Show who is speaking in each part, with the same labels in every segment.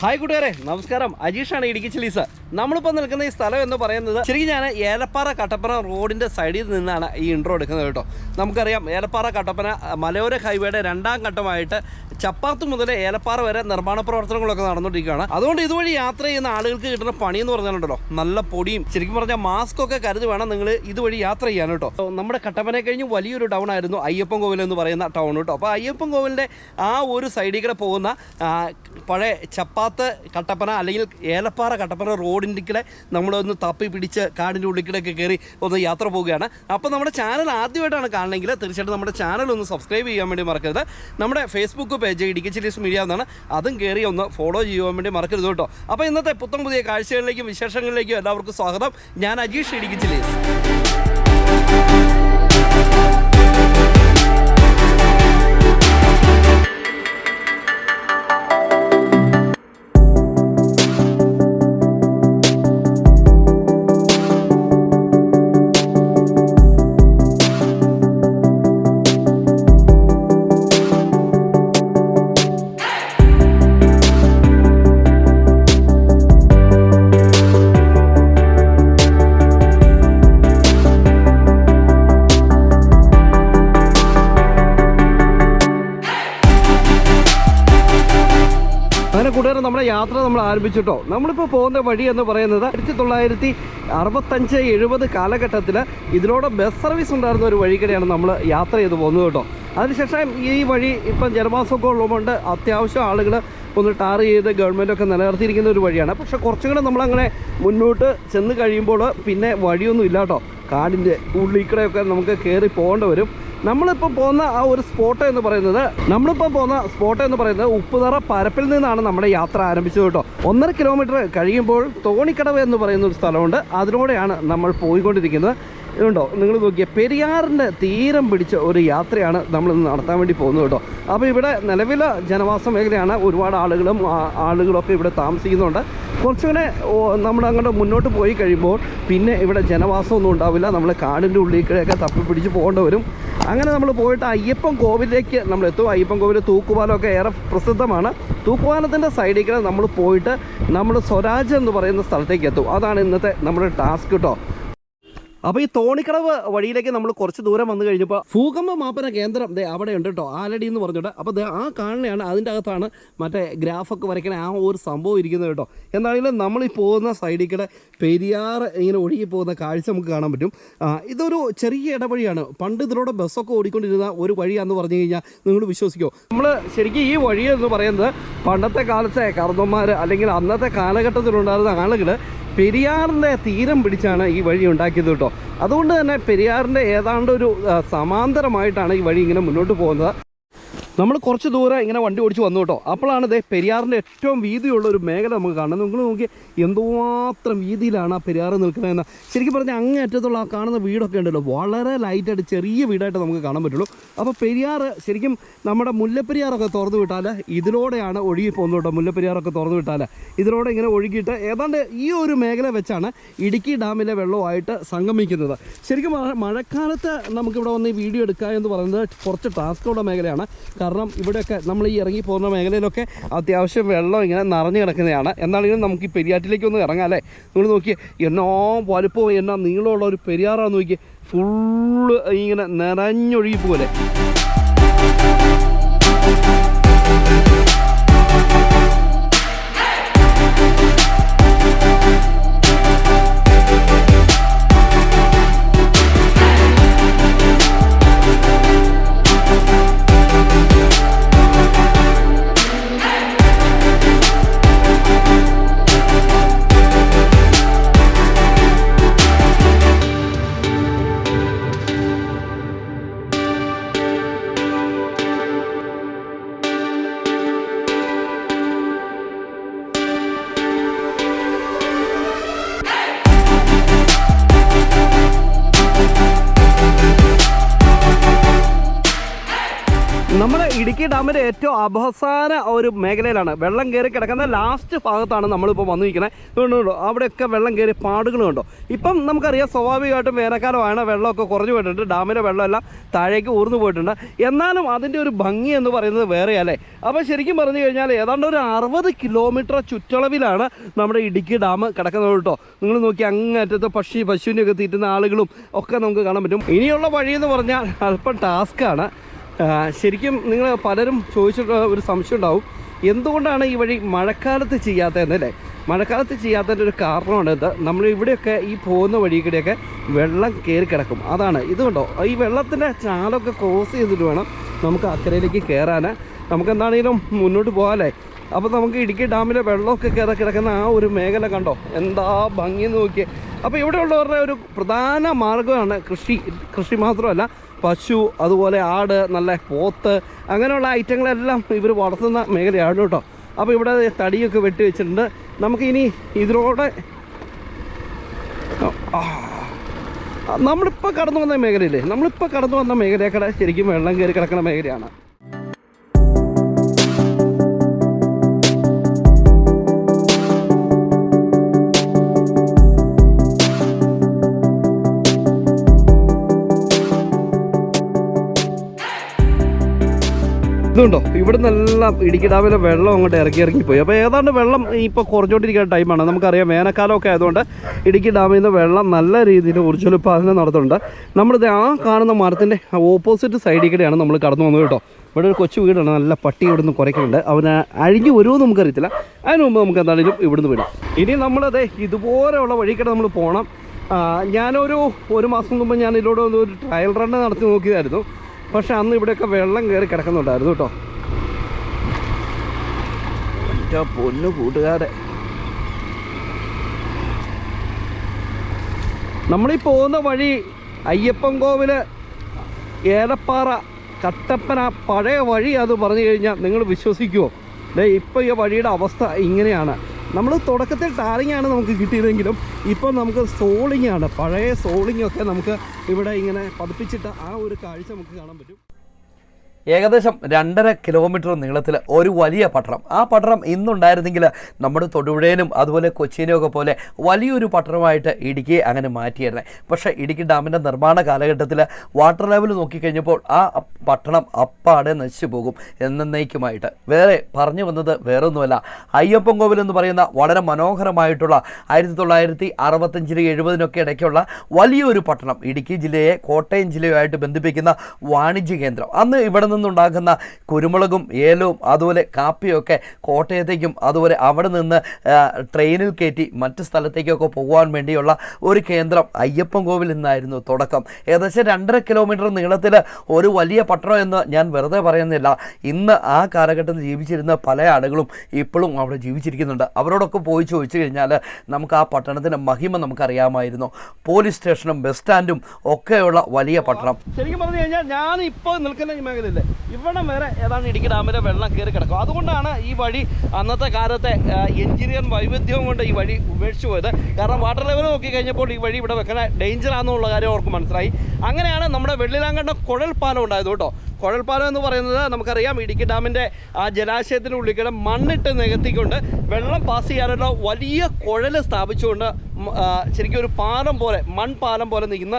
Speaker 1: Hi കൂട്ടുകാരെ നമസ്കാരം. അജീഷാണ് ഇടുക്കി ചിലീസ് നമ്മളിപ്പോൾ നിൽക്കുന്ന ഈ സ്ഥലം എന്ന് പറയുന്നത് ശരിക്കും ഞാൻ ഏലപ്പാറ കട്ടപ്പന റോഡിന്റെ സൈഡിൽ നിന്നാണ് ഈ ഇൻട്രോ എടുക്കുന്നത് കേട്ടോ. നമുക്കറിയാം ഏലപ്പാറ കട്ടപ്പന മലയോര ഹൈവേയുടെ രണ്ടാം ഘട്ടമായിട്ട് ചപ്പാത്ത് മുതൽ ഏലപ്പാറ വരെ നിർമ്മാണ പ്രവർത്തനങ്ങളൊക്കെ നടന്നുകൊണ്ടിരിക്കുകയാണ്. അതുകൊണ്ട് ഇതുവഴി യാത്ര ചെയ്യുന്ന ആളുകൾക്ക് കിട്ടുന്ന പണി എന്ന് പറഞ്ഞാലുണ്ടല്ലോ നല്ല പൊടിയും ശരിക്കും പറഞ്ഞാൽ മാസ്ക് ഒക്കെ കരുതി വേണം നിങ്ങൾ ഇതുവഴി യാത്ര ചെയ്യാൻ കേട്ടോ. നമ്മുടെ കട്ടപ്പനെ കഴിഞ്ഞ് വലിയൊരു ടൗൺ ആയിരുന്നു അയ്യപ്പൻ കോവിൽ എന്ന് പറയുന്ന ടൗൺ കേട്ടോ. അപ്പോൾ അയ്യപ്പൻ കോവിലിന്റെ ആ ഒരു സൈഡിൽ കൂടെ പോകുന്ന പഴയ ചപ്പാത്ത് കട്ടപ്പന അല്ലെങ്കിൽ ഏലപ്പാറ കട്ടപ്പന റോഡിന്റെ കൂടെ നമ്മളൊന്ന് തപ്പി പിടിച്ച് കാടിന്റെ ഉള്ളിൽ കയറി ഒന്ന് യാത്ര പോവുകയാണ്. അപ്പോൾ നമ്മുടെ ചാനൽ ആദ്യമായിട്ടാണ് കാണണമെങ്കിൽ തീർച്ചയായിട്ടും നമ്മുടെ ചാനൽ ഒന്ന് സബ്സ്ക്രൈബ് ചെയ്യാൻ വേണ്ടി മറക്കരുത്. നമ്മുടെ Facebook page Idukki Chillies media എന്നാണ്. അതും കയറി ഒന്ന് ഫോളോ ചെയ്യാൻ വേണ്ടി മറക്കരുത് കേട്ടോ. അപ്പോൾ ഇന്നത്തെ പുത്തം പുതിയ കാഴ്ചകളിലേക്കും വിശേഷങ്ങളിലേക്കും എല്ലാവർക്കും സ്വാഗതം. ഞാൻ അജീഷ് ഇടുക്കി ചില്ലീസ് യാത്ര നമ്മൾ ആരംഭിച്ചിട്ടോ? നമ്മളിപ്പോൾ പോകുന്ന വഴി എന്ന് പറയുന്നത് ആയിരത്തി തൊള്ളായിരത്തി അറുപത്തഞ്ച് എഴുപത് കാലഘട്ടത്തിൽ ഇതിലൂടെ ബസ് സർവീസ് ഉണ്ടായിരുന്ന ഒരു വഴിക്കടെയാണ് നമ്മൾ യാത്ര ചെയ്ത് പോകുന്നത് കേട്ടോ. അതിനുശേഷം ഈ വഴി ഇപ്പം ജനവാസമൊക്കെ ഉള്ളതുകൊണ്ട് അത്യാവശ്യം ആളുകൾ ഒന്ന് ടാർ ചെയ്ത് ഗവൺമെന്റൊക്കെ നിലനിർത്തിയിരിക്കുന്ന ഒരു വഴിയാണ്. പക്ഷേ കുറച്ചും കൂടെ നമ്മളങ്ങനെ മുന്നോട്ട് ചെന്ന് കഴിയുമ്പോൾ പിന്നെ വഴിയൊന്നും ഇല്ല കേട്ടോ. കാടിന്റെ ഉള്ളിക്കടയൊക്കെ നമുക്ക് കയറി പോകേണ്ടി വരും. നമ്മളിപ്പോൾ പോകുന്ന ആ ഒരു സ്പോട്ട് എന്ന് പറയുന്നത് നമ്മളിപ്പോൾ പോകുന്ന സ്പോട്ട് എന്ന് പറയുന്നത് ഉപ്പുതറ പരപ്പിൽ നിന്നാണ് നമ്മുടെ യാത്ര ആരംഭിച്ചത് കേട്ടോ. ഒന്നര കിലോമീറ്റർ കഴിയുമ്പോൾ തോണിക്കടവ് എന്ന് പറയുന്ന ഒരു സ്ഥലമുണ്ട്. അതിലൂടെയാണ് നമ്മൾ പോയിക്കൊണ്ടിരിക്കുന്നത്. ഇതുണ്ടോ? നിങ്ങൾ നോക്കിയാൽ പെരിയാറിന്റെ തീരം പിടിച്ച ഒരു യാത്രയാണ് നമ്മൾ ഇന്ന് നടത്താൻ വേണ്ടി പോകുന്നത് കേട്ടോ. അപ്പോൾ ഇവിടെ നിലവിൽ ജനവാസ മേഖലയാണ് ഒരുപാട് ആളുകളും ആളുകളൊക്കെ ഇവിടെ താമസിക്കുന്നുണ്ട്. കുറച്ചുകൂടെ നമ്മൾ അങ്ങോട്ട് മുന്നോട്ട് പോയി കഴിയുമ്പോൾ പിന്നെ ഇവിടെ ജനവാസമൊന്നും ഉണ്ടാവില്ല. നമ്മൾ കാടിന്റെ ഉള്ളിലേക്കൊക്കെ തപ്പി പിടിച്ച് പോകേണ്ടി വരും. അങ്ങനെ നമ്മൾ പോയിട്ട് അയ്യപ്പൻ കോവിലേക്ക് നമ്മൾ എത്തും. അയ്യപ്പൻ കോവിൽ തൂക്കുപാലമൊക്കെ ഏറെ പ്രസിദ്ധമാണ്. തൂക്കുപാലത്തിന്റെ സൈഡിൽ നമ്മൾ പോയിട്ട് നമ്മൾ സ്വരാജ് എന്ന് പറയുന്ന സ്ഥലത്തേക്ക് എത്തും. അതാണ് ഇന്നത്തെ നമ്മുടെ ടാസ്ക് കേട്ടോ. അപ്പോൾ ഈ തോണിക്കടവ് വഴിയിലേക്ക് നമ്മൾ കുറച്ച് ദൂരം വന്നു കഴിഞ്ഞപ്പോൾ ഭൂകമ്പ മാപന കേന്ദ്രം ദേ അവിടെ ഉണ്ട് കേട്ടോ ആലടി എന്ന് പറഞ്ഞിട്ട്. അപ്പോൾ ദേ ആ കാണുന്നതാണ് അതിന്റെ അകത്താണ് മറ്റേ ഗ്രാഫൊക്കെ വരയ്ക്കണ ആ ഒരു സംഭവം ഇരിക്കുന്നത് കേട്ടോ എന്താണെങ്കിലും നമ്മൾ ഈ പോകുന്ന സൈഡിൽ കൂടെ പെരിയാർ ഇങ്ങനെ ഒഴുകി പോകുന്ന കാഴ്ച നമുക്ക് കാണാൻ പറ്റും. ഇതൊരു ചെറിയ ഇടവഴിയാണ്. പണ്ട് ഇതിലൂടെ ബസ്സൊക്കെ ഓടിക്കൊണ്ടിരുന്ന ഒരു വഴിയാന്ന് പറഞ്ഞു കഴിഞ്ഞാൽ നിങ്ങൾ വിശ്വസിക്കോ. നമ്മൾ ശരിക്കും ഈ വഴി എന്ന് പറയുന്നത് പണ്ടത്തെ കാലത്തെ കർമ്മന്മാർ അല്ലെങ്കിൽ അന്നത്തെ കാലഘട്ടത്തിലുണ്ടായിരുന്ന ആളുകൾ പെരിയാറിന്റെ തീരം പിടിച്ചാണ് ഈ വഴി ഉണ്ടാക്കിയത് കേട്ടോ. അതുകൊണ്ട് തന്നെ പെരിയാറിന്റെ ഏതാണ്ട് ഒരു സമാന്തരമായിട്ടാണ് ഈ വഴി ഇങ്ങനെ മുന്നോട്ട് പോകുന്നത്. നമ്മൾ കുറച്ച് ദൂരം ഇങ്ങനെ വണ്ടി ഓടിച്ച് വന്നു കേട്ടോ. അപ്പോഴാണ് ഇതേ പെരിയാറിന്റെ ഏറ്റവും വീതിയുള്ള ഒരു മേഖല നമുക്ക് കാണുന്നത്. നിങ്ങൾ നോക്കി എന്തുമാത്രം വീതിയിലാണ് ആ പെരിയാർ നിൽക്കുന്നതെന്ന്. ശരിക്കും പറഞ്ഞാൽ അങ്ങേ അറ്റത്തുള്ള ആ കാണുന്ന വീടൊക്കെ ഉണ്ടല്ലോ. വളരെ ലൈറ്റായിട്ട് ചെറിയ വീടായിട്ട് നമുക്ക് കാണാൻ പറ്റുള്ളൂ. അപ്പോൾ പെരിയാർ ശരിക്കും നമ്മുടെ മുല്ലപ്പെരിയാറൊക്കെ തുറന്നു വിട്ടാൽ ഇതിലൂടെയാണ് ഒഴുകി പോകുന്നത് കേട്ടോ. മുല്ലപ്പെരിയാറൊക്കെ തുറന്നു വിട്ടാൽ ഇതിലൂടെ ഇങ്ങനെ ഒഴുകിയിട്ട് ഏതാണ്ട് ഈ ഒരു മേഖല വെച്ചാണ് ഇടുക്കി ഡാമിലെ വെള്ളവുമായിട്ട് സംഗമിക്കുന്നത്. ശരിക്കും മഴ- മഴക്കാലത്ത് നമുക്കിവിടെ വന്ന് ഈ വീഡിയോ എടുക്കുക എന്ന് പറയുന്നത് കുറച്ച് ടാസ്കുള്ള മേഖലയാണ്. കാരണം ഇവിടെയൊക്കെ നമ്മൾ ഈ ഇറങ്ങി പോകുന്ന മേഖലയിലൊക്കെ അത്യാവശ്യം വെള്ളം ഇങ്ങനെ നിറഞ്ഞു കിടക്കുന്നതാണ്. എന്നാണെങ്കിലും നമുക്ക് ഈ പെരിയാറ്റിലേക്ക് ഒന്ന് ഇറങ്ങാം അല്ലേ? നിങ്ങൾ നോക്കിയേ. എന്നോ വലുപ്പവും എന്നാ നീളമുള്ള ഒരു പെരിയാറാന്ന് നോക്കിയേ. ഫുള്ള് ഇങ്ങനെ നിറഞ്ഞൊഴുകി പോലെ ഇടുക്കി ഡാമിന്റെ ഏറ്റവും അവസാന ഒരു മേഖലയിലാണ് വെള്ളം കയറി കിടക്കുന്ന ലാസ്റ്റ് ഭാഗത്താണ് നമ്മളിപ്പോൾ വന്നു നിൽക്കുന്നത് അതുകൊണ്ടുണ്ടോ അവിടെയൊക്കെ വെള്ളം കയറി പാടുകൾ കണ്ടോ. ഇപ്പം നമുക്കറിയാം സ്വാഭാവികമായിട്ടും വേനൽക്കാലമാണ് വെള്ളമൊക്കെ കുറഞ്ഞു പോയിട്ടുണ്ട്. ഡാമിലെ വെള്ളമെല്ലാം താഴേക്ക് ഊർന്നു പോയിട്ടുണ്ട്. എന്നാലും അതിന്റെ ഒരു ഭംഗി എന്ന് പറയുന്നത് വേറെയല്ലേ? അപ്പോൾ ശരിക്കും പറഞ്ഞു കഴിഞ്ഞാൽ ഏതാണ്ട് ഒരു അറുപത് കിലോമീറ്റർ ചുറ്റളവിലാണ് നമ്മുടെ ഇടുക്കി ഡാം കിടക്കുന്നത് കേട്ടോ. നിങ്ങൾ നോക്കി അങ്ങേറ്റത്ത് പക്ഷി പശുവിനെയൊക്കെ തീറ്റുന്ന ആളുകളും ഒക്കെ നമുക്ക് കാണാൻ പറ്റും. ഇനിയുള്ള വഴി എന്ന് പറഞ്ഞാൽ അല്പം ടാസ്ക്കാണ് ശരിക്കും നിങ്ങൾ പലരും ചോദിച്ചിട്ടുള്ള ഒരു സംശയം ഉണ്ടാവും. എന്തുകൊണ്ടാണ് ഈ വഴി മഴക്കാലത്ത് ചെയ്യാത്തതെന്നല്ലേ മഴക്കാലത്ത് ചെയ്യാത്തതിന്റെ ഒരു കാരണമാണ് ഇത്. നമ്മൾ ഇവിടെയൊക്കെ ഈ പോകുന്ന വഴി കൂടെയൊക്കെ വെള്ളം കയറി കിടക്കും. അതാണ്. ഇതുകൊണ്ടോ ഈ വെള്ളത്തിന്റെ ചാലൊക്കെ ക്രോസ് ചെയ്തിട്ട് വേണം നമുക്ക് അക്കരയിലേക്ക് കയറാൻ നമുക്ക് എന്താണെങ്കിലും മുന്നോട്ട് പോകാമല്ലേ അപ്പോൾ നമുക്ക് ഇടുക്കി ഡാമിലെ വെള്ളമൊക്കെ കയറി കിടക്കുന്ന ആ ഒരു മേഖല കണ്ടോ? എന്താ ഭംഗി നോക്കിയേ. അപ്പോൾ ഇവിടെയുള്ളവരുടെ ഒരു പ്രധാന മാർഗമാണ് കൃഷി. കൃഷി മാത്രമല്ല പശു അതുപോലെ ആട് നല്ല പോത്ത് അങ്ങനെയുള്ള ഐറ്റങ്ങളെല്ലാം ഇവർ വളർത്തുന്ന മേഖലയാണ് കേട്ടോ അപ്പോൾ ഇവിടെ തടിയൊക്കെ വെട്ടി വെച്ചിട്ടുണ്ട്. നമുക്കിനി ഇതിലൂടെ നമ്മളിപ്പോൾ കടന്നു വന്ന മേഖലയില്ലേ? നമ്മളിപ്പോൾ കടന്നു വന്ന മേഖലയൊക്കെ ശരിക്കും വെള്ളം കയറി കിടക്കുന്ന മേഖലയാണ്. ഇതുണ്ടോ? ഇവിടെ നിന്നെല്ലാം ഇടുക്കി ഡാമിലെ വെള്ളം അങ്ങോട്ട് ഇറക്കി ഇറങ്ങി പോയി. അപ്പോൾ ഏതാണ്ട് വെള്ളം ഇപ്പോൾ കുറഞ്ഞുകൊണ്ടിരിക്കുന്ന ടൈമാണ് നമുക്കറിയാം വേനൽക്കാലമൊക്കെ ആയതുകൊണ്ട് ഇടുക്കി ഡാമിൽ നിന്ന് വെള്ളം നല്ല രീതിയിൽ ഊർജോൽപാദനം നടത്തുന്നുണ്ട്. നമ്മളിത് ആ കാണുന്ന മരത്തിന്റെ ഓപ്പോസിറ്റ് സൈഡിൽ കൂടെയാണ് നമ്മൾ കടന്നു വന്നത് കേട്ടോ. ഇവിടെ ഒരു കൊച്ചു വീടാണ്. നല്ല പട്ടി ഇവിടുന്ന് കുറയ്ക്കുന്നുണ്ട്. അവന് അഴിഞ്ഞു വരുമോ നമുക്കറിയത്തില്ല. അതിന് മുമ്പ് നമുക്ക് എന്താണെങ്കിലും ഇവിടുന്ന് വിടാം. ഇനി നമ്മളത് ഇതുപോലെയുള്ള വഴിക്കടെ നമ്മൾ പോകണം ഞാനൊരു ഒരു മാസം മുമ്പ് ഞാൻ ഇതിലൂടെ ഒരു ട്രയൽ റണ്ണ് നടത്തി നോക്കിയതായിരുന്നു. പക്ഷെ അന്ന് ഇവിടെയൊക്കെ വെള്ളം കയറി കിടക്കുന്നുണ്ടായിരുന്നു കേട്ടോ. എന്റെ പൊന്നു കൂട്ടുകാരെ. നമ്മളീ പോകുന്ന വഴി അയ്യപ്പൻ കോവിൽ ഏലപ്പാറ കട്ടപ്പന പഴയ വഴി അത് പറഞ്ഞു കഴിഞ്ഞാൽ നിങ്ങൾ വിശ്വസിക്കുമോ ദേ ഇപ്പോൾ ഈ വഴിയുടെ അവസ്ഥ ഇങ്ങനെയാണ്. നമ്മൾ തുടക്കത്തിൽ ടാറിങ് ആണ് നമുക്ക് കിട്ടിയതെങ്കിലും ഇപ്പം നമുക്ക് സോളിംഗ് ആണ്. പഴയ സോളിംഗ് ഒക്കെ നമുക്ക് ഇവിടെ ഇങ്ങനെ പതിപ്പിച്ചിട്ട് ആ ഒരു കാഴ്ച നമുക്ക് കാണാൻ പറ്റും.
Speaker 2: ഏകദേശം രണ്ടര കിലോമീറ്റർ നീളത്തിൽ ഒരു വലിയ പട്ടണം. ആ പട്ടണം ഇന്നുണ്ടായിരുന്നെങ്കിൽ നമ്മുടെ തൊടുപുഴയിലും അതുപോലെ കൊച്ചിയിലും ഒക്കെ പോലെ വലിയൊരു പട്ടണമായിട്ട് ഇടുക്കിയെ അങ്ങനെ മാറ്റിയിരുന്നത് പക്ഷേ ഇടുക്കി ഡാമിന്റെ നിർമ്മാണ കാലഘട്ടത്തിൽ വാട്ടർ ലെവൽ നോക്കിക്കഴിഞ്ഞപ്പോൾ ആ പട്ടണം അപ്പാടെ നശിച്ചു പോകും എന്നേക്കുമായിട്ട്. വേറെ പറഞ്ഞു വന്നത് വേറൊന്നുമല്ല. അയ്യപ്പൻ കോവിൽ എന്ന് പറയുന്ന വളരെ മനോഹരമായിട്ടുള്ള ആയിരത്തി തൊള്ളായിരത്തി അറുപത്തഞ്ചിന് എഴുപതിനൊക്കെ ഇടയ്ക്കുള്ള വലിയൊരു പട്ടണം ഇടുക്കി ജില്ലയെ കോട്ടയം ജില്ലയുമായിട്ട് ബന്ധിപ്പിക്കുന്ന വാണിജ്യ കേന്ദ്രം. അന്ന് ഇവിടെ നിന്നുണ്ടാകുന്ന കുരുമുളകും ഏലവും അതുപോലെ കാപ്പിയൊക്കെ കോട്ടയത്തേക്കും അതുപോലെ അവിടെ നിന്ന് ട്രെയിനിൽ കയറ്റി മറ്റ് സ്ഥലത്തേക്കൊക്കെ പോകുവാൻ വേണ്ടിയുള്ള ഒരു കേന്ദ്രം അയ്യപ്പൻ കോവിൽ നിന്നായിരുന്നു തുടക്കം. ഏകദേശം രണ്ടര കിലോമീറ്റർ നീളത്തിൽ ഒരു വലിയ പട്ടണം എന്ന് ഞാൻ വെറുതെ പറയുന്നില്ല. ഇന്ന് ആ കാലഘട്ടത്തിൽ ജീവിച്ചിരുന്ന പല ആളുകളും ഇപ്പോഴും അവിടെ ജീവിച്ചിരിക്കുന്നുണ്ട്. അവരോടൊക്കെ പോയി ചോദിച്ചു കഴിഞ്ഞാൽ നമുക്ക് ആ പട്ടണത്തിന്റെ മഹിമ നമുക്കറിയാമായിരുന്നു. പോലീസ് സ്റ്റേഷനും ബസ് സ്റ്റാൻഡും ഒക്കെയുള്ള വലിയ പട്ടണം.
Speaker 1: ശരിക്കും പറഞ്ഞു കഴിഞ്ഞാൽ ഞാൻ ഇപ്പോൾ നിൽക്കുന്ന ഈ മേഖലയില്ലേ ഇവിടെ വരെ ഏതാണ്ട് ഇടുക്കി ഡാമിലെ വെള്ളം കയറി കിടക്കും. അതുകൊണ്ടാണ് ഈ വഴി അന്നത്തെ കാലത്തെ എഞ്ചിനീയർ വൈവിധ്യവും കൊണ്ട് ഈ വഴി ഉപേക്ഷിച്ചു പോയത്. കാരണം വാട്ടർ ലെവൽ നോക്കി കഴിഞ്ഞപ്പോൾ ഈ വഴി ഇവിടെ വെക്കണ ഡേഞ്ചർ ആണെന്നുള്ള കാര്യം അവർക്ക് മനസ്സിലായി. അങ്ങനെയാണ് നമ്മുടെ വെള്ളിലാങ്കണ്ട കുഴൽ പാലം ഉണ്ടായത് കേട്ടോ. കുഴൽ പാലം എന്ന് പറയുന്നത് നമുക്കറിയാം ഇടുക്കി ഡാമിന്റെ ആ ജലാശയത്തിന്റെ ഉള്ളിൽ മണ്ണിട്ട് നികത്തിക്കൊണ്ട് വെള്ളം പാസ് ചെയ്യാനുള്ള വലിയ കുഴൽ സ്ഥാപിച്ചുകൊണ്ട് ശരിക്കും ഒരു പാലം പോലെ മൺപാലം പോലെ നിൽക്കുന്ന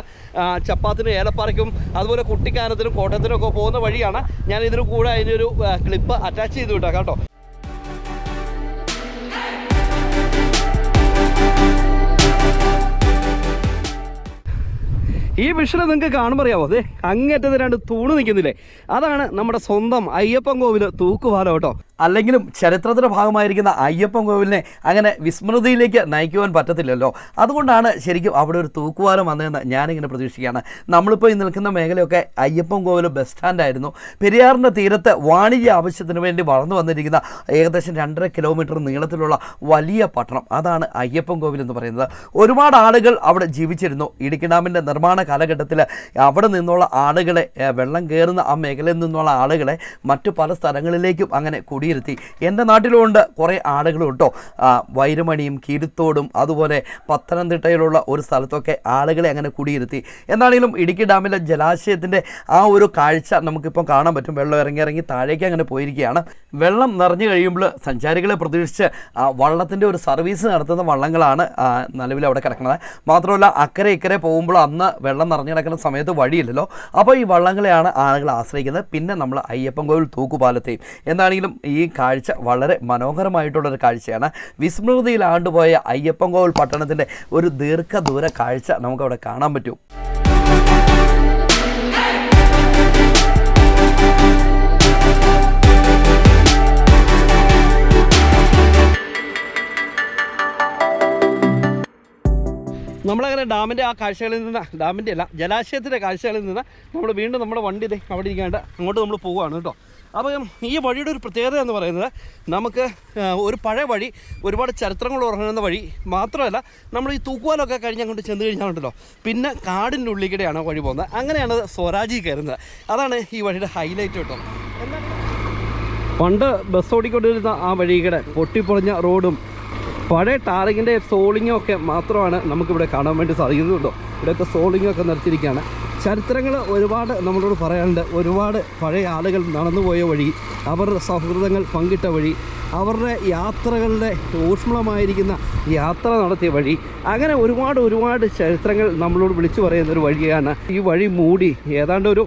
Speaker 1: ചപ്പാത്തിനും ഏലപ്പാറയ്ക്കും അതുപോലെ കുട്ടിക്കാനത്തിനും കോട്ടയത്തിനും ഒക്കെ പോകുന്ന വഴിയാണ് ഞാൻ ഇതിന് കൂടെ അതിനൊരു ക്ലിപ്പ് അറ്റാച്ച് ചെയ്ത് വിട്ടാം കേട്ടോ. ഈ മിഷനെ നിങ്ങൾക്ക് കാണുമ്പോൾ അറിയാമോ അതെ അങ്ങേറ്റത് രണ്ട് തൂണ് നിൽക്കുന്നില്ലേ? അതാണ് നമ്മുടെ സ്വന്തം അയ്യപ്പൻ കോവിൽ തൂക്കുപാലം കേട്ടോ.
Speaker 2: അല്ലെങ്കിലും ചരിത്രത്തിന്റെ ഭാഗമായിരിക്കുന്ന അയ്യപ്പൻ കോവിലിനെ അങ്ങനെ വിസ്മൃതിയിലേക്ക് നയിക്കുവാൻ പറ്റത്തില്ലല്ലോ. അതുകൊണ്ടാണ് ശരിക്കും അവിടെ ഒരു തൂക്കുവാലം വന്നതെന്ന് ഞാനിങ്ങനെ പ്രതീക്ഷിക്കുകയാണ്. നമ്മളിപ്പോൾ ഈ നിൽക്കുന്ന മേഖലയൊക്കെ അയ്യപ്പൻ കോവിൽ ബസ് സ്റ്റാൻഡായിരുന്നു. പെരിയാറിന്റെ തീരത്ത് വാണിജ്യ ആവശ്യത്തിന് വേണ്ടി വളർന്നു വന്നിരിക്കുന്ന ഏകദേശം രണ്ടര കിലോമീറ്റർ നീളത്തിലുള്ള വലിയ പട്ടണം. അതാണ് അയ്യപ്പൻ കോവിൽ എന്ന് പറയുന്നത്. ഒരുപാട് ആളുകൾ അവിടെ ജീവിച്ചിരുന്നു. ഇടുക്കി ഡാമിന്റെ നിർമ്മാണ കാലഘട്ടത്തിൽ അവിടെ നിന്നുള്ള ആളുകളെ വെള്ളം കയറുന്ന ആ മേഖലയിൽ നിന്നുള്ള ആളുകളെ മറ്റു പല സ്ഥലങ്ങളിലേക്കും അങ്ങനെ കുടി കുടിയിരുത്തി എന്റെ നാട്ടിലുമുണ്ട് കുറേ ആളുകളും കേട്ടോ വൈരമണിയും കിരുത്തോടും അതുപോലെ പത്തനംതിട്ടയിലുള്ള ഒരു സ്ഥലത്തൊക്കെ ആളുകളെ അങ്ങനെ കുടിയിരുത്തി. എന്നാണെങ്കിലും ഇടുക്കി ഡാമിലെ ജലാശയത്തിന്റെ ആ ഒരു കാഴ്ച നമുക്കിപ്പം കാണാൻ പറ്റും. വെള്ളം ഇറങ്ങി ഇറങ്ങി താഴേക്ക് അങ്ങനെ പോയിരിക്കുകയാണ്. വെള്ളം നിറഞ്ഞു കഴിയുമ്പോൾ സഞ്ചാരികളെ പ്രതീക്ഷിച്ച് വള്ളത്തിന്റെ ഒരു സർവീസ് നടത്തുന്ന വള്ളങ്ങളാണ് നിലവിൽ അവിടെ കിടക്കുന്നത്. മാത്രമല്ല അക്കരെ ഇക്കരെ പോകുമ്പോൾ അന്ന് വെള്ളം നിറഞ്ഞു കിടക്കുന്ന സമയത്ത് വഴിയില്ലല്ലോ. അപ്പോൾ ഈ വള്ളങ്ങളെയാണ് ആളുകൾ ആശ്രയിക്കുന്നത്. പിന്നെ നമ്മൾ അയ്യപ്പൻ കോവിൽ തൂക്കുപാലത്തെയും. എന്താണെങ്കിലും ഈ കാഴ്ച വളരെ മനോഹരമായിട്ടുള്ളൊരു കാഴ്ചയാണ്. വിസ്മൃതിയിൽ ആണ്ടുപോയ അയ്യപ്പൻകോവിൽ പട്ടണത്തിന്റെ ഒരു ദീർഘദൂര കാഴ്ച നമുക്കവിടെ കാണാൻ പറ്റും.
Speaker 1: നമ്മളങ്ങനെ ഡാമിന്റെ ആ കാഴ്ചകളിൽ നിന്ന് ഡാമിന്റെ അല്ല ജലാശയത്തിന്റെ കാഴ്ചകളിൽ നിന്ന് നമ്മൾ വീണ്ടും നമ്മുടെ വണ്ടി ഇതേ അവിടെ ഇരിക്കാണ്ട് അങ്ങോട്ട് നമ്മൾ പോവുകയാണ് കേട്ടോ. അപ്പം ഈ വഴിയുടെ ഒരു പ്രത്യേകത എന്ന് പറയുന്നത് നമുക്ക് ഒരു പഴയ വഴി ഒരുപാട് ചരിത്രങ്ങൾ ഉറങ്ങുന്ന വഴി മാത്രമല്ല നമ്മൾ ഈ തൂക്കുവാലൊക്കെ കഴിഞ്ഞ് അങ്ങോട്ട് ചെന്ന് കഴിഞ്ഞാലുണ്ടല്ലോ പിന്നെ കാടിന്റെ ഉള്ളിൽ വഴി പോകുന്നത്. അങ്ങനെയാണ് സ്വരാജി കയറുന്നത്. അതാണ് ഈ വഴിയുടെ ഹൈലൈറ്റ് കേട്ടോ. പണ്ട് ബസ് ഓടിക്കൊണ്ടിരുന്ന ആ വഴിയുടെ പൊട്ടിപ്പൊളിഞ്ഞ റോഡും പഴയ ടാറിങ്ങിന്റെ സോളിങ്ങും ഒക്കെ മാത്രമാണ് നമുക്കിവിടെ കാണാൻ വേണ്ടി സാധിക്കുന്നുണ്ടോ? ഇവിടെയൊക്കെ സോളിങ്ങൊക്കെ നിർത്തിയിരിക്കുകയാണ്. ചരിത്രങ്ങൾ ഒരുപാട് നമ്മളോട് പറയാനുണ്ട്. ഒരുപാട് പഴയ ആളുകൾ നടന്നുപോയ വഴി അവരുടെ സൗഹൃദങ്ങൾ പങ്കിട്ട വഴി അവരുടെ യാത്രകളുടെ ഊഷ്മളമായിരിക്കുന്ന യാത്ര നടത്തിയ വഴി അങ്ങനെ ഒരുപാട് ഒരുപാട് ചരിത്രങ്ങൾ നമ്മളോട് വിളിച്ചു പറയുന്ന ഒരു വഴിയാണ് ഈ വഴി മൂടി. ഏതാണ്ട് ഒരു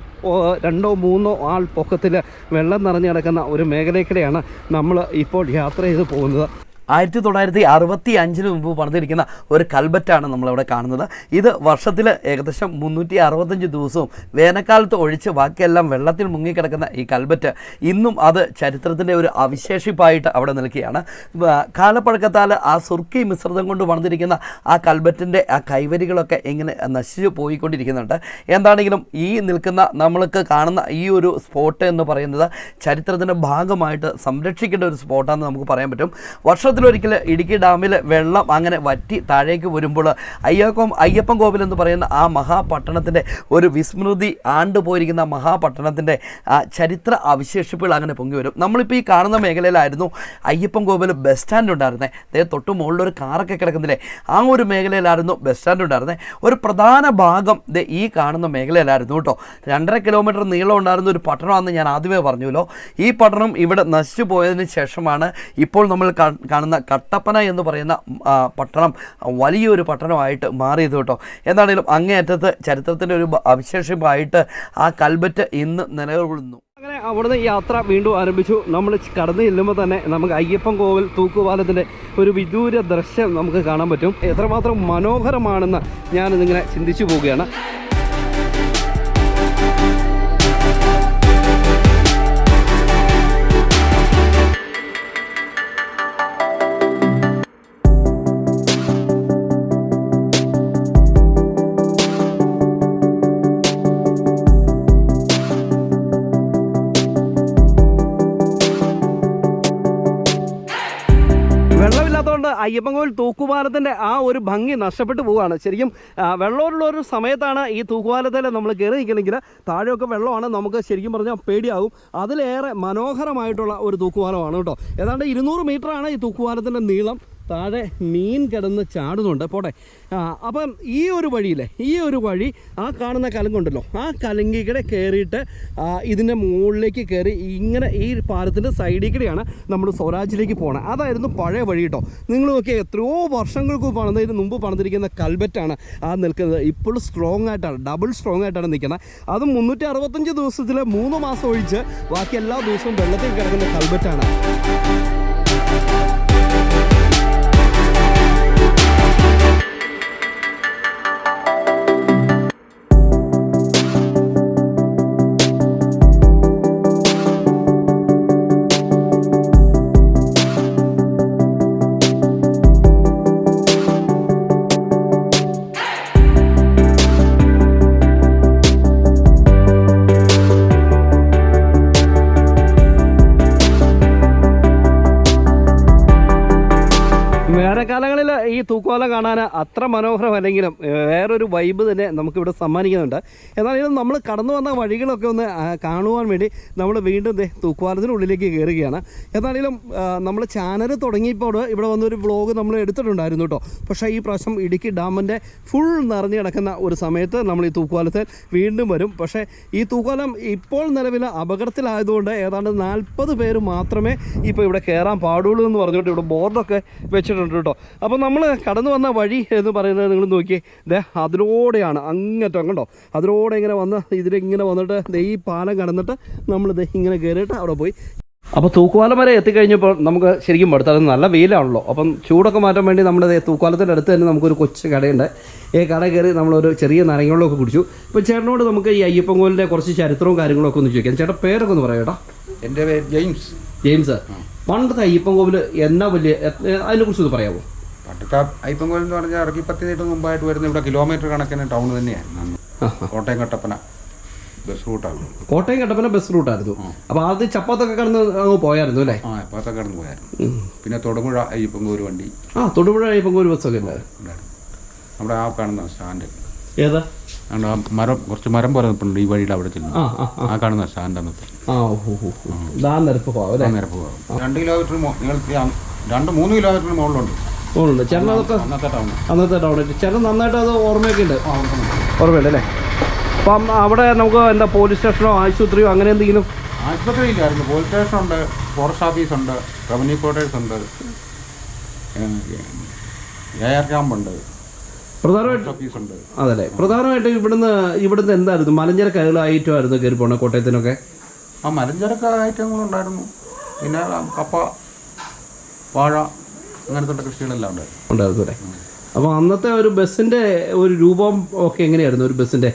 Speaker 1: രണ്ടോ മൂന്നോ ആൾ പൊക്കത്തിൽ വെള്ളം നിറഞ്ഞു കിടക്കുന്ന ഒരു മേഖലയ്ക്കിടെയാണ് നമ്മൾ ഇപ്പോൾ യാത്ര ചെയ്ത് പോകുന്നത്.
Speaker 2: ആയിരത്തി തൊള്ളായിരത്തി അറുപത്തി അഞ്ചിന് മുമ്പ് പണിതിരിക്കുന്ന ഒരു കൽബറ്റാണ് നമ്മളവിടെ കാണുന്നത്. ഇത് വർഷത്തിൽ ഏകദേശം മുന്നൂറ്റി അറുപത്തഞ്ച് ദിവസവും വേനൽക്കാലത്ത് ഒഴിച്ച് ബാക്കിയെല്ലാം വെള്ളത്തിൽ മുങ്ങിക്കിടക്കുന്ന ഈ കൽബറ്റ് ഇന്നും അത് ചരിത്രത്തിന്റെ ഒരു അവിശേഷിപ്പായിട്ട് അവിടെ നിൽക്കുകയാണ്. കാലപ്പഴക്കത്താൽ ആ സുർക്കി മിശ്രിതം കൊണ്ട് പണിതിരിക്കുന്ന ആ കൽബറ്റിന്റെ ആ കൈവരികളൊക്കെ ഇങ്ങനെ നശിച്ചു പോയിക്കൊണ്ടിരിക്കുന്നുണ്ട്. എന്താണെങ്കിലും ഈ നിൽക്കുന്ന നമ്മൾക്ക് കാണുന്ന ഈ ഒരു സ്പോട്ട് എന്ന് പറയുന്നത് ചരിത്രത്തിന്റെ ഭാഗമായിട്ട് സംരക്ഷിക്കേണ്ട ഒരു സ്പോട്ടാണെന്ന് നമുക്ക് പറയാൻ പറ്റും. വർഷത്തിലൊരിക്കൽ ഇടുക്കി ഡാമിൽ വെള്ളം അങ്ങനെ വറ്റി താഴേക്ക് വരുമ്പോൾ അയ്യപ്പം അയ്യപ്പൻ കോവിൽ എന്ന് പറയുന്ന ആ മഹാപട്ടണത്തിന്റെ ഒരു വിസ്മൃതി ആണ്ടുപോയിരിക്കുന്ന മഹാപട്ടണത്തിന്റെ ആ ചരിത്ര അവശേഷിപ്പുകൾ അങ്ങനെ പൊങ്ങി വരും. നമ്മളിപ്പോൾ ഈ കാണുന്ന മേഖലയിലായിരുന്നു അയ്യപ്പൻ കോവിൽ ബസ് സ്റ്റാൻഡ് ഉണ്ടായിരുന്നത് അതേ തൊട്ട് മുകളിലൊരു കാറൊക്കെ കിടക്കുന്നില്ലേ? ആ ഒരു മേഖലയിലായിരുന്നു ബസ് സ്റ്റാൻഡ് ഉണ്ടായിരുന്നത് ഒരു പ്രധാന ഭാഗം ദേ ഈ കാണുന്ന മേഖലയിലായിരുന്നു കേട്ടോ. രണ്ടര കിലോമീറ്റർ നീളം ഉണ്ടായിരുന്ന ഒരു പട്ടണമാണെന്ന് ഞാൻ ആദ്യമേ പറഞ്ഞുല്ലോ ഈ പട്ടണം ഇവിടെ നശിച്ചു പോയതിന് ശേഷമാണ് ഇപ്പോൾ നമ്മൾ കാണുന്ന കട്ടപ്പന എന്ന് പറയുന്ന പട്ടണം വലിയൊരു പട്ടണമായിട്ട് മാറിയത് കേട്ടോ. എന്താണെങ്കിലും അങ്ങേയറ്റത്ത് ചരിത്രത്തിന്റെ ഒരു അവശേഷിപ്പായിട്ട് ആ കൽബറ്റ് ഇന്ന് നിലകൊള്ളുന്നു.
Speaker 1: അങ്ങനെ അവിടുന്ന് യാത്ര വീണ്ടും ആരംഭിച്ചു. നമ്മൾ കടന്നു ചെല്ലുമ്പോൾ തന്നെ നമുക്ക് അയ്യപ്പൻ കോവിൽ തൂക്കുപാലത്തിന്റെ ഒരു വിദൂര ദൃശ്യം നമുക്ക് കാണാൻ പറ്റും. എത്രമാത്രം മനോഹരമാണെന്ന് ഞാനിതിങ്ങനെ ചിന്തിച്ചു പോവുകയാണ്. വെള്ളമില്ലാത്തതുകൊണ്ട് അയ്യപ്പൻകോവിൽ തൂക്കുപാലത്തിന്റെ ആ ഒരു ഭംഗി നഷ്ടപ്പെട്ടു പോവുകയാണ്. ശരിക്കും വെള്ളമുള്ള ഒരു സമയത്താണ് ഈ തൂക്കുപാലത്തിൽ നമ്മൾ കയറി നിൽക്കണമെങ്കിൽ താഴെയൊക്കെ വെള്ളമാണ് നമുക്ക് ശരിക്കും പറഞ്ഞാൽ പേടിയാകും അതിലേറെ മനോഹരമായിട്ടുള്ള ഒരു തൂക്കുപാലമാണ് കേട്ടോ. ഏതാണ്ട് ഇരുന്നൂറ് മീറ്ററാണ് ഈ തൂക്കുപാലത്തിന്റെ നീളം. താഴെ മീൻ കിടന്ന് ചാടുന്നുണ്ട്. പോട്ടെ. അപ്പം ഈ ഒരു വഴിയില്ലേ ഈ ഒരു വഴി ആ കാണുന്ന കലങ്കുണ്ടല്ലോ ആ കലങ്കിക്കടെ കയറിയിട്ട് ഇതിന്റെ മുകളിലേക്ക് കയറി ഇങ്ങനെ ഈ പാലത്തിന്റെ സൈഡിൽ കൂടെയാണ് നമ്മൾ സ്വരാജിലേക്ക് പോകണം അതായിരുന്നു പഴയ വഴി കേട്ടോ. നിങ്ങൾ നോക്കിയാൽ എത്രയോ വർഷങ്ങൾക്ക് പണിതതിന് മുമ്പ് പണിതിരിക്കുന്ന കൽബറ്റാണ് ആ നിൽക്കുന്നത്. ഇപ്പോഴും സ്ട്രോങ് ആയിട്ടാണ് ഡബിൾ സ്ട്രോങ് ആയിട്ടാണ് നിൽക്കുന്നത്. അത് മുന്നൂറ്റി അറുപത്തഞ്ച് ദിവസത്തിൽ മൂന്ന് മാസം ഒഴിച്ച് ബാക്കി എല്ലാ ദിവസവും വെള്ളത്തിൽ കിടക്കുന്ന കൽബറ്റാണ്. വേനൽക്കാലങ്ങളിൽ ഈ തൂക്കുവാല കാണാൻ അത്ര മനോഹരമല്ലെങ്കിലും വേറൊരു വൈബ് തന്നെ നമുക്കിവിടെ സമ്മാനിക്കുന്നുണ്ട്. എന്നാൽ ഇത് നമ്മൾ കടന്നു വന്ന വഴികളൊക്കെ ഒന്ന് കാണുവാൻ വേണ്ടി നമ്മൾ വീണ്ടും തൂക്കുവാലത്തിനുള്ളിലേക്ക് കയറുകയാണ്. എന്നാണെങ്കിലും നമ്മൾ ചാനൽ തുടങ്ങിയപ്പോൾ ഇവിടെ വന്നൊരു വ്ളോഗ് നമ്മൾ എടുത്തിട്ടുണ്ടായിരുന്നു കേട്ടോ. പക്ഷേ ഈ പ്രാവശ്യം ഇടുക്കി ഡാമിന്റെ ഫുൾ നിറഞ്ഞു കിടക്കുന്ന ഒരു സമയത്ത് നമ്മൾ ഈ തൂക്കുവാലത്തിൽ വീണ്ടും വരും. പക്ഷേ ഈ തൂക്കുവാലം ഇപ്പോൾ നിലവിൽ അപകടത്തിലായതുകൊണ്ട് ഏതാണ്ട് നാൽപ്പത് പേര് മാത്രമേ ഇപ്പോൾ ഇവിടെ കയറാൻ പാടുള്ളൂ എന്ന് പറഞ്ഞുകൊണ്ട് ഇവിടെ ബോർഡൊക്കെ വെച്ചിട്ടുണ്ട് കേട്ടോ. അപ്പോൾ നമ്മൾ കടന്നു വന്ന വഴി എന്ന് പറയുന്നത് നിങ്ങൾ നോക്കിയേ. ദേ അതിലൂടെയാണ് അങ്ങറ്റം കണ്ടോ? അതിലൂടെ ഇങ്ങനെ വന്ന് ഇതിലിങ്ങനെ വന്നിട്ട് ഈ പാലം കടന്നിട്ട് നമ്മൾ ദേ ഇങ്ങനെ കയറിയിട്ട് അവിടെ പോയി. അപ്പോൾ തൂക്കുവാലം വരെ എത്തിക്കഴിഞ്ഞപ്പോൾ നമുക്ക് ശരിക്കും പെടുത്താതെ നല്ല വെയിലാണല്ലോ. അപ്പം ചൂടൊക്കെ മാറ്റാൻ വേണ്ടി നമ്മുടെ തൂക്കുവാലത്തിന്റെ അടുത്ത് തന്നെ നമുക്കൊരു കൊച്ചു കടയുണ്ട്. ഈ കട കയറി നമ്മളൊരു ചെറിയ നരങ്ങളൊക്കെ കുടിച്ചു. ഇപ്പോൾ ചേട്ടനോട് നമുക്ക് ഈ അയ്യപ്പൻ കോലിന്റെ കുറച്ച് ചരിത്രവും കാര്യങ്ങളൊക്കെ ഒന്ന് ചോദിക്കാം. ചേട്ടൻ പേരൊക്കെ ഒന്ന് പറയാം ചേട്ടാ
Speaker 3: എന്റെ പേര് ജെയിംസ്.
Speaker 1: ജെയിംസ്. പണ്ടത്തെ അയ്യപ്പൻ കോവിൽ എന്നാ വലിയ അതിനെക്കുറിച്ച് ഒന്ന് പറയാമോ
Speaker 3: പണ്ടത്തെ അയ്യപ്പൻകോൽ എന്ന് പറഞ്ഞാൽ ഇറക്കി പത്ത് നീട്ട് മുമ്പായിട്ട് വരുന്ന ഇവിടെ കിലോമീറ്റർ കണക്കിന് ടൗൺ തന്നെയായിരുന്നു കോട്ടയം കട്ടപ്പന. ബസ് റൂട്ടായിരുന്നു
Speaker 1: കോട്ടയം കട്ടപ്പന ബസ് റൂട്ടായിരുന്നു അപ്പോൾ ആദ്യം ചപ്പാത്തൊക്കെ കടന്ന് അങ്ങ് പോയായിരുന്നു അല്ലേ?
Speaker 3: ആ ചപ്പാത്തൊക്കെ കടന്ന് പോയായിരുന്നു. പിന്നെ തൊടുപുഴ അയ്യപ്പൻകോൽ വണ്ടി.
Speaker 1: ആ തൊടുപുഴ അയ്യപ്പൻ കോവിൽ ബസ്സൊക്കെ ഉണ്ട്
Speaker 3: ഉണ്ടായിരുന്നു. നമ്മുടെ ആ കാണുന്ന സ്റ്റാൻഡ്.
Speaker 1: ഏതാ?
Speaker 3: ആ മരം കുറച്ച് മരം പോലെ നിൽപ്പുണ്ട് ഈ വഴിയുടെ അവിടെ ചെല്ലുന്നു
Speaker 1: ആ
Speaker 3: കാണുന്ന സ്റ്റാൻഡ്
Speaker 1: നിരപ്പ്
Speaker 3: രണ്ട് കിലോമീറ്റർ നീളത്തിൽ രണ്ട് മൂന്ന് കിലോമീറ്ററിന് മുകളിലുണ്ട്.
Speaker 1: ഉണ്ട് ചേട്ടൻ അതൊക്കെ
Speaker 3: അന്നത്തെ ടൗൺ.
Speaker 1: അന്നത്തെ ചേട്ടൻ നന്നായിട്ട് അത് ഓർമ്മയൊക്കെ ഉണ്ട്
Speaker 3: ഉണ്ട്, ഉണ്ട്.
Speaker 1: ഓർമ്മയുണ്ട് അല്ലേ അപ്പം അവിടെ നമുക്ക് എന്താ പോലീസ് സ്റ്റേഷനോ ആശുപത്രിയോ അങ്ങനെ എന്തെങ്കിലും?
Speaker 3: ആശുപത്രി ഇല്ലായിരുന്നു പോലീസ് സ്റ്റേഷൻ ഉണ്ട് ഫോറസ്റ്റ് ഓഫീസ് ഉണ്ട്. റവന്യൂ ക്വാർട്ടേഴ്സ് ഉണ്ട് എയർ ആർ ക്യാമ്പുണ്ട്
Speaker 1: പ്രധാനമായിട്ട്
Speaker 3: ഉണ്ട്.
Speaker 1: അതല്ലേ? പ്രധാനമായിട്ട് ഇവിടുന്ന് ഇവിടുന്ന് എന്തായിരുന്നു? മലഞ്ചരക്കുള്ള ഐറ്റം ആയിരുന്നു കയറി പോണ കോട്ടയത്തിനൊക്കെ?
Speaker 3: ആ മലഞ്ചരക്ക ഐറ്റങ്ങളുണ്ടായിരുന്നു പിന്നെ കപ്പ വാഴ അങ്ങനത്തെ കൃഷികളെല്ലാം ഉണ്ടായിരുന്നു
Speaker 1: ഉണ്ടായിരുന്നു അല്ലേ അപ്പോൾ അന്നത്തെ ഒരു ബസ്സിന്റെ ഒരു രൂപം ഒക്കെ എങ്ങനെയായിരുന്നു ഒരു ബസ്സിന്റെ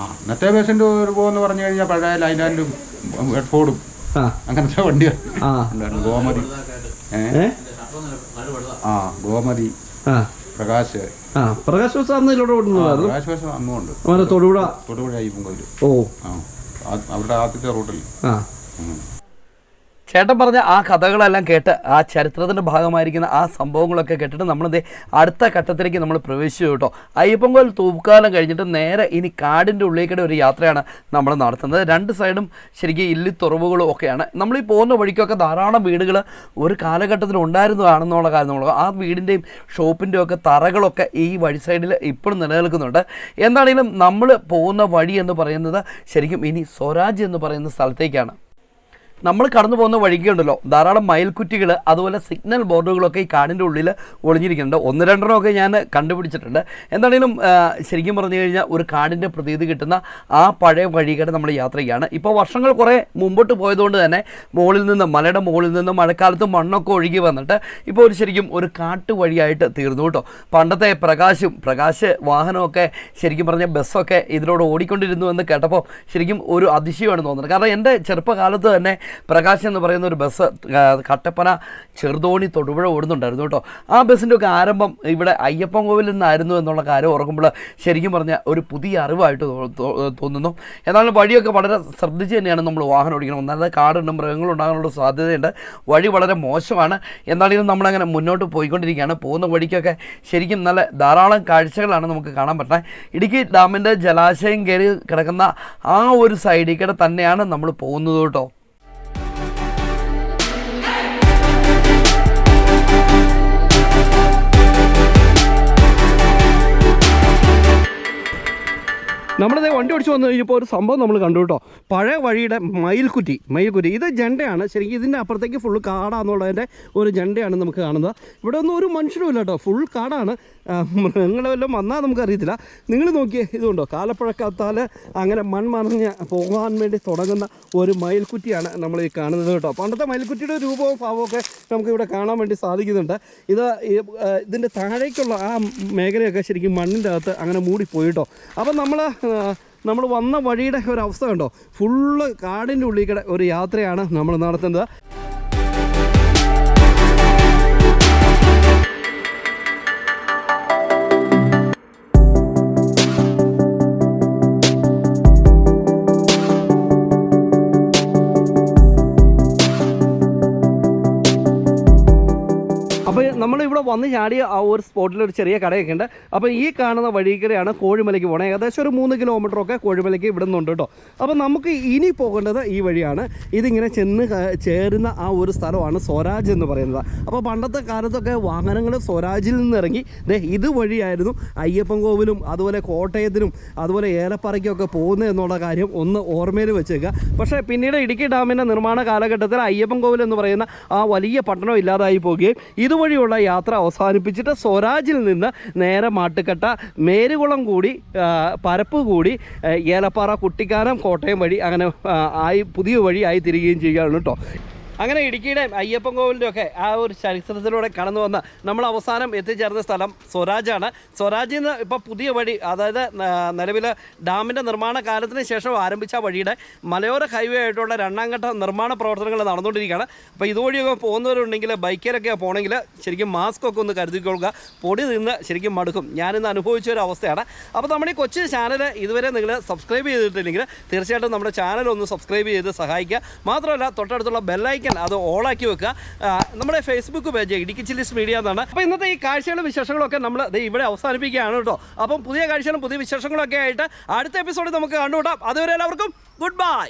Speaker 3: ആ അന്നത്തെ ബസ്സിന്റെ രൂപം എന്ന് പറഞ്ഞു കഴിഞ്ഞാൽ പഴയ ലൈലാൻഡും ഹെഡ്ഫോർഡും അങ്ങനത്തെ വണ്ടി
Speaker 1: ആ.
Speaker 3: ഉണ്ടായിരുന്നു. ഗോമതി. ആ ഗോമതി പ്രകാശ്.
Speaker 1: ആ പ്രകാശ് ബസ് അന്ന് ഇതിലൂടെ ഓടുന്നതായിരുന്നു
Speaker 3: പ്രകാശ് ബസ്
Speaker 1: അന്നുണ്ട് തൊടുപുഴ.
Speaker 3: തൊടുപുഴ അയ്യപ്പൻ കോയിൽ
Speaker 1: ഓ.
Speaker 3: അവരുടെ ആദ്യത്തെ റൂട്ടിൽ.
Speaker 1: ആ.
Speaker 2: ചേട്ടൻ പറഞ്ഞ ആ കഥകളെല്ലാം കേട്ട് ആ ചരിത്രത്തിന്റെ ഭാഗമായിരിക്കുന്ന ആ സംഭവങ്ങളൊക്കെ കേട്ടിട്ട് നമ്മളിത് അടുത്ത ഘട്ടത്തിലേക്ക് നമ്മൾ പ്രവേശിച്ചു കേട്ടോ. അയ്യപ്പൻകോൽ തൂക്കാലം കഴിഞ്ഞിട്ട് നേരെ ഇനി കാടിന്റെ ഉള്ളിലേക്കൂടെ ഒരു യാത്രയാണ് നമ്മൾ നടത്തുന്നത്. രണ്ട് സൈഡും ശരിക്കും ഇല്ലിത്തുറവുകളും ഒക്കെയാണ്. നമ്മൾ ഈ പോകുന്ന വഴിക്കൊക്കെ ധാരാളം വീടുകൾ ഒരു കാലഘട്ടത്തിൽ ഉണ്ടായിരുന്നതാണെന്നുള്ള കാര്യം നമ്മൾ ആ വീടിന്റെയും ഷോപ്പിന്റെയും ഒക്കെ തറകളൊക്കെ ഈ വഴി സൈഡിൽ ഇപ്പോഴും നിലനിൽക്കുന്നുണ്ട്. എന്താണെങ്കിലും നമ്മൾ പോകുന്ന വഴി എന്ന് പറയുന്നത് ശരിക്കും ഇനി സ്വരാജ് എന്ന് പറയുന്ന സ്ഥലത്തേക്കാണ്. നമ്മൾ കടന്നു പോകുന്ന വഴിക്കുണ്ടല്ലോ ധാരാളം മയിൽക്കുറ്റികൾ അതുപോലെ സിഗ്നൽ ബോർഡുകളൊക്കെ ഈ കാടിന്റെ ഉള്ളിൽ ഒളിഞ്ഞിരിക്കുന്നുണ്ട്. ഒന്ന് രണ്ടെണ്ണമൊക്കെ ഞാൻ കണ്ടുപിടിച്ചിട്ടുണ്ട്. എന്താണെങ്കിലും ശരിക്കും പറഞ്ഞു കഴിഞ്ഞാൽ ഒരു കാടിന്റെ പ്രതീതി കിട്ടുന്ന ആ പഴയ വഴികളുടെ നമ്മൾ യാത്ര ചെയ്യുകയാണ്. ഇപ്പോൾ വർഷങ്ങൾ കുറേ മുമ്പോട്ട് പോയതുകൊണ്ട് തന്നെ മുകളിൽ നിന്ന് മലയുടെ മുകളിൽ നിന്ന് മഴക്കാലത്ത് മണ്ണൊക്കെ ഒഴുകി വന്നിട്ട് ഇപ്പോൾ ഒരു ശരിക്കും ഒരു കാട്ടു വഴിയായിട്ട് തീർന്നു കേട്ടോ. പണ്ടത്തെ പ്രകാശും പ്രകാശ് വാഹനമൊക്കെ ശരിക്കും പറഞ്ഞ ബസ്സൊക്കെ ഇതിലൂടെ ഓടിക്കൊണ്ടിരുന്നു എന്ന് കേട്ടപ്പോൾ ശരിക്കും ഒരു അതിശയമാണ് തോന്നുന്നത്. കാരണം എന്റെ ചെറുപ്പകാലത്ത് തന്നെ പ്രകാശ് എന്ന് പറയുന്ന ഒരു ബസ് കട്ടപ്പന ചെറുതോണി തൊടുപുഴ ഓടുന്നുണ്ടായിരുന്നു കേട്ടോ. ആ ബസ്സിന്റെ ഒക്കെ ആരംഭം ഇവിടെ അയ്യപ്പൻ കോവിൽ നിന്നായിരുന്നു എന്നുള്ള കാര്യം ഓർക്കുമ്പോൾ ശരിക്കും പറഞ്ഞാൽ ഒരു പുതിയ അറിവായിട്ട് തോന്നുന്നു. എന്നാലും വഴിയൊക്കെ വളരെ ശ്രദ്ധിച്ച് തന്നെയാണ് നമ്മൾ വാഹനം ഓടിക്കണം. ഒന്നാമത് കാടുണ്ട് മൃഗങ്ങളുണ്ടാകാനുള്ള സാധ്യതയുണ്ട്. വഴി വളരെ മോശമാണ്. എന്നാലും നമ്മളങ്ങനെ മുന്നോട്ട് പോയിക്കൊണ്ടിരിക്കുകയാണ്. പോകുന്ന വഴിക്കൊക്കെ ശരിക്കും നല്ല ധാരാളം കാഴ്ചകളാണ് നമുക്ക് കാണാൻ പറ്റുന്നത് ഇടുക്കി ഡാമിന്റെ ജലാശയം കയറി കിടക്കുന്ന ആ ഒരു സൈഡിൽ കൂടെ തന്നെയാണ് നമ്മൾ പോകുന്നത് കേട്ടോ.
Speaker 1: നമ്മളിത് വണ്ടി ഓടിച്ചു വന്നു കഴിഞ്ഞപ്പോൾ ഒരു സംഭവം നമ്മൾ കണ്ടു കേട്ടോ. പഴയ വഴിയുടെ മയിൽക്കുറ്റി മയിൽക്കുറ്റി. ഇത് ജണ്ടയാണ്. ശരിക്കും ഇതിന്റെ അപ്പുറത്തേക്ക് ഫുൾ കാടാന്നുള്ളതിന്റെ ഒരു ജണ്ടയാണ് നമുക്ക് കാണുന്നത്. ഇവിടെ ഒന്നും ഒരു മനുഷ്യരും ഇല്ല കേട്ടോ. ഫുൾ കാടാണ്. മൃഗങ്ങളെ മൃഗങ്ങളെല്ലാം വന്നാൽ നമുക്കറിയത്തില്ല. നിങ്ങൾ നോക്കിയേ ഇതുണ്ടോ? കാലപ്പഴക്കത്താൽ അങ്ങനെ മൺമറിഞ്ഞ് പോകാൻ വേണ്ടി തുടങ്ങുന്ന ഒരു മയിൽക്കുറ്റിയാണ് നമ്മൾ ഈ കാണുന്നത് കേട്ടോ. പണ്ടത്തെ മയിൽക്കുറ്റിയുടെ രൂപവും ഭാവവും ഒക്കെ നമുക്കിവിടെ കാണാൻ വേണ്ടി സാധിക്കുന്നുണ്ട്. ഇത് ഇതിന്റെ താഴേക്കുള്ള ആ മേഖലയൊക്കെ ശരിക്കും മണ്ണിന്റെ അകത്ത് അങ്ങനെ മൂടിപ്പോയി കേട്ടോ. അപ്പം നമ്മൾ നമ്മൾ വന്ന വഴിയുടെ ഒരു അവസ്ഥ കണ്ടോ? ഫുള്ള് കാടിന്റെ ഉള്ളിൽ കൂടെ ഒരു യാത്രയാണ് നമ്മൾ നടത്തുന്നത്. അപ്പോൾ നമ്മളിവിടെ വന്ന് ചാടിയ ആ ഒരു സ്പോട്ടിൽ ഒരു ചെറിയ കടയൊക്കെ ഉണ്ട് അപ്പോൾ ഈ കാണുന്ന വഴി കൂടെയാണ് കോഴിമലയ്ക്ക് പോകണത് ഏകദേശം ഒരു മൂന്ന് കിലോമീറ്റർ ഒക്കെ കോഴിമലയ്ക്ക് ഇവിടെ നിന്നുണ്ട് കേട്ടോ. അപ്പോൾ നമുക്ക് ഇനി പോകേണ്ടത് ഈ വഴിയാണ്. ഇതിങ്ങനെ ചെന്ന് ചേരുന്ന ആ ഒരു സ്ഥലമാണ് സ്വരാജ് എന്ന് പറയുന്നത്. അപ്പോൾ പണ്ടത്തെ കാലത്തൊക്കെ വാഹനങ്ങൾ സ്വരാജിൽ നിന്ന് ഇറങ്ങി ദേ ഇതുവഴിയായിരുന്നു അയ്യപ്പൻ കോവിലും അതുപോലെ കോട്ടയത്തിനും അതുപോലെ ഏലപ്പാറയ്ക്കൊക്കെ പോകുന്നത് എന്നുള്ള കാര്യം ഒന്ന് ഓർമ്മയിൽ വെച്ചേക്കുക. പക്ഷേ പിന്നീട് ഇടുക്കി ഡാമിന്റെ നിർമ്മാണ കാലഘട്ടത്തിൽ അയ്യപ്പൻ കോവിൽ എന്ന് പറയുന്ന ആ വലിയ പട്ടണം ഇല്ലാതായി പോവുകയും ഇതുവഴിയുള്ള യാത്ര അവസാനിപ്പിച്ചിട്ട് സ്വരാജിൽ നിന്ന് നേരെ മാട്ടുക്കട്ട മേരുകുളം കൂടി പരപ്പ് കൂടി ഏലപ്പാറ കുട്ടിക്കാനം കോട്ടയം വഴി അങ്ങനെ ആയി പുതിയ വഴി ആയി തിരികുകയും ചെയ്യുകയാണ് കേട്ടോ അങ്ങനെ ഇടുക്കിയുടെ അയ്യപ്പൻ കോവിലിന്റെ ഒക്കെ ആ ഒരു ചരിത്രത്തിലൂടെ കടന്നു വന്ന നമ്മൾ അവസാനം എത്തിച്ചേർന്ന സ്ഥലം സ്വരാജാണ്. സ്വരാജിൽ നിന്ന് ഇപ്പോൾ പുതിയ വഴി അതായത് നിലവിൽ ഡാമിന്റെ നിർമ്മാണ കാലത്തിന് ശേഷം ആരംഭിച്ച വഴിയുടെ മലയോര ഹൈവേ ആയിട്ടുള്ള രണ്ടാം ഘട്ട നിർമ്മാണ പ്രവർത്തനങ്ങൾ നടന്നുകൊണ്ടിരിക്കുകയാണ്. അപ്പോൾ ഇതുവഴിയൊക്കെ പോകുന്നവരുണ്ടെങ്കിൽ ബൈക്കിലൊക്കെ പോകണമെങ്കിൽ ശരിക്കും മാസ്ക് ഒക്കെ ഒന്ന് കരുതിക്കൊള്ളുക. പൊടി നിന്ന് ശരിക്കും മടുക്കും. ഞാനിന്ന് അനുഭവിച്ച ഒരു അവസ്ഥയാണ്. അപ്പോൾ നമ്മുടെ ഈ കൊച്ചു ചാനൽ ഇതുവരെ നിങ്ങൾ സബ്സ്ക്രൈബ് ചെയ്തിട്ടില്ലെങ്കിൽ തീർച്ചയായിട്ടും നമ്മുടെ ചാനൽ ഒന്ന് സബ്സ്ക്രൈബ് ചെയ്ത് സഹായിക്കുക. മാത്രമല്ല തൊട്ടടുത്തുള്ള ബെല്ലൈക്കൻ അത് ആക്കി വെക്കുക. നമ്മുടെ Facebook page Idukki Chillies media എന്നാണ്. അപ്പോൾ ഇന്നത്തെ ഈ കാഴ്ചകളും വിശേഷങ്ങളൊക്കെ നമ്മൾ ഇവിടെ അവസാനിപ്പിക്കുകയാണ് കേട്ടോ. അപ്പം പുതിയ കാഴ്ചകളും പുതിയ വിശേഷങ്ങളൊക്കെ ആയിട്ട് അടുത്ത എപ്പിസോഡിൽ നമുക്ക് കണ്ടുകൂട്ടാം അതുവരെ എല്ലാവർക്കും ഗുഡ് ബൈ